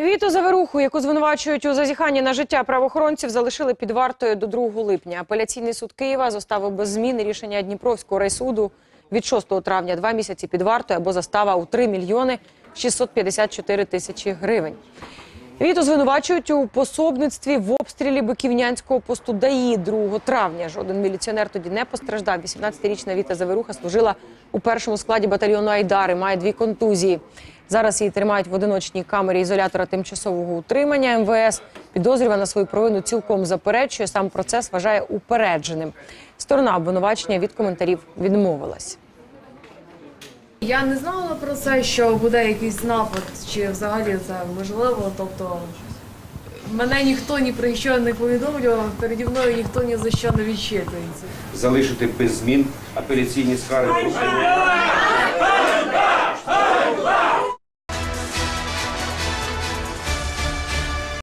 Віту Заверуху, яку звинувачують у зазіханні на життя правоохоронців, залишили під вартою до 2 липня. Апеляційний суд Києва зоставив без зміни рішення Дніпровського райсуду від 6 травня два місяці під вартою або застава у 3 мільйони 654 тисячі гривень. Віту звинувачують у пособництві в обстрілі Биківнянського посту ДАІ 2 травня. Жоден міліціонер тоді не постраждав. 18-річна Віта Заверуха служила у першому складі батальйону Айдари, має дві контузії. Зараз її тримають в одиночній камері ізолятора тимчасового утримання МВС. Підозрювана свою провину цілком заперечує. Сам процес вважає упередженим. Сторона обвинувачення від коментарів відмовилась. Я не знала про це, що буде якийсь напад, чи взагалі це можливо. Тобто мене ніхто ні про що не повідомлював, переді мною ніхто ні за що не відчитується. залишити без змін апеляційні скарги.